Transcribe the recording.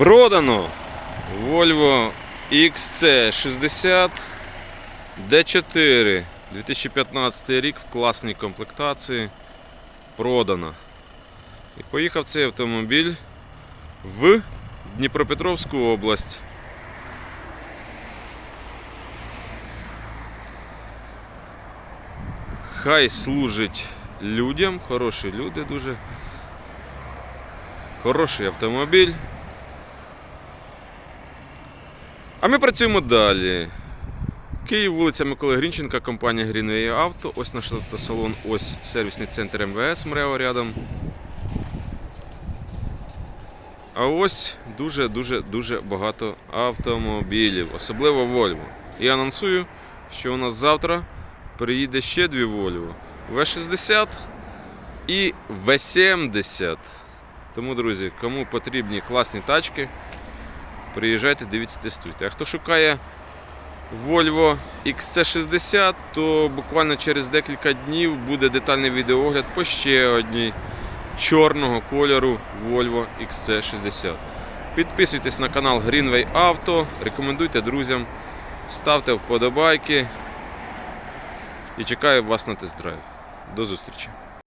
Продано Volvo XC60 D4 2015 рік в класній комплектації. Продано. І поїхав цей автомобіль в Дніпропетровську область. Хай служить людям, хороші люди дуже. Хороший автомобіль. А ми працюємо далі. Київ, вулиця Миколи Грінченка, компанія Greenway Auto. Ось наш автосалон, ось сервісний центр МВС МРЕО рядом. А ось дуже-дуже дуже багато автомобілів, особливо Volvo. І анонсую, що у нас завтра приїде ще дві Volvo. В60 і В70. Тому, друзі, кому потрібні класні тачки, приїжджайте, дивіться, тестуйте. А хто шукає Volvo XC60, то буквально через декілька днів буде детальний відеоогляд по ще одній чорного кольору Volvo XC60. Підписуйтесь на канал Greenway Auto, рекомендуйте друзям, ставте вподобайки і чекаю вас на тест-драйв. До зустрічі!